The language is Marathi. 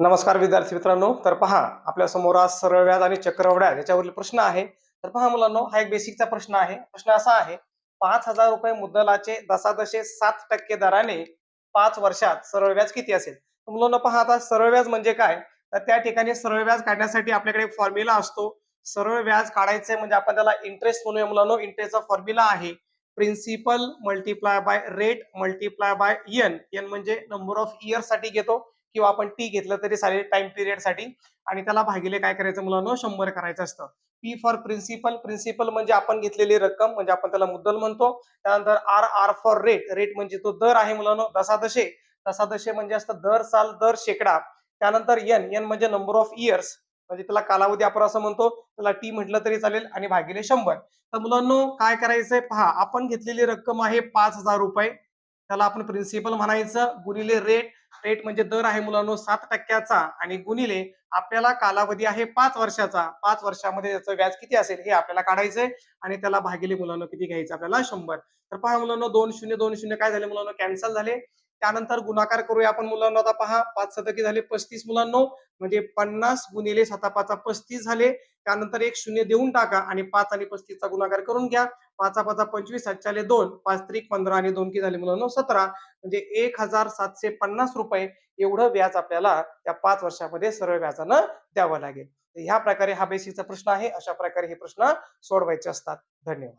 नमस्कार विद्यार्थी मित्रांनो. तर पहा आपल्यासमोर आज सरळ व्याज आणि चक्रव्याज याच्यावरील प्रश्न आहे. तर पहा मुलांनो हा एक बेसिकचा प्रश्न आहे. प्रश्न असा आहे पाच हजार रुपये मुद्दलाचे दशादशे सात टक्के दराने पाच वर्षात सरळ व्याज किती असेल? तर मुलांना पहा आता सरळ व्याज म्हणजे काय? तर त्या ठिकाणी सरळ व्याज काढण्यासाठी आपल्याकडे एक फॉर्म्युला असतो. सरळ व्याज काढायचे म्हणजे आपण त्याला इंटरेस्ट म्हणूया मुलांनो. इंटरेस्टचा फॉर्म्युला आहे principal multiply by rate multiply by N N म्हणजे नंबर ऑफ इयरसाठी घेतो. किंवा आपण टी घेतलं तरी चालेल टाइम पिरियडसाठी. आणि त्याला भागिले काय करायचं मुलांना? शंभर करायचं असतं. पी फॉर प्रिन्सिपल प्रिन्सिपल म्हणजे आपण घेतलेली रक्कम म्हणजे आपण त्याला मुद्दल म्हणतो. त्यानंतर R R for rate rate म्हणजे तो दर आहे मुलांना दशादशे दशादशे म्हणजे असतं दर साल दर शेकडा. त्यानंतर एन एन म्हणजे नंबर ऑफ इयर्स म्हणजे त्याला कालावधी आपण असं म्हणतो. त्याला टी म्हटलं तरी चालेल आणि भागिले शंभर. तर मुलांनो काय करायचंय? पहा आपण घेतलेली रक्कम आहे पाच हजार रुपये. त्याला आपण प्रिन्सिपल म्हणायचं. गुणिले रेट रेट म्हणजे दर आहे मुलांनो सात टक्क्याचा आणि गुणिले आपल्याला कालावधी आहे पाच वर्षाचा. पाच वर्षामध्ये त्याचं व्याज किती असेल हे आपल्याला काढायचंय आणि त्याला भागिले मुलांना किती घ्यायचं आपल्याला शंभर. तर पहा मुलांना दोन शून्य दोन शून्य काय झाले मुलांना? कॅन्सल झाले. त्यानंतर गुणाकार करूया आपण मुलांना. आता पहा पाच शतकी झाले पस्तीस मुलांनो. म्हणजे पन्नास गुणिले सतापाचा पस्तीस झाले. त्यानंतर एक शून्य देऊन टाका आणि पाच आणि पस्तीसचा गुणाकार करून घ्या. पाचा पाचा पंचवीस सातच्याले दोन पाच त्रिक पंधरा आणि दोन की झाले मुलांनो सतरा. म्हणजे एक हजार सातशे पन्नास रुपये एवढं व्याज आपल्याला त्या पाच वर्षामध्ये सरळ व्याजानं द्यावं लागेल. ह्या प्रकारे हा बेसिकचा प्रश्न आहे. अशा प्रकारे हे प्रश्न सोडवायचे असतात. धन्यवाद.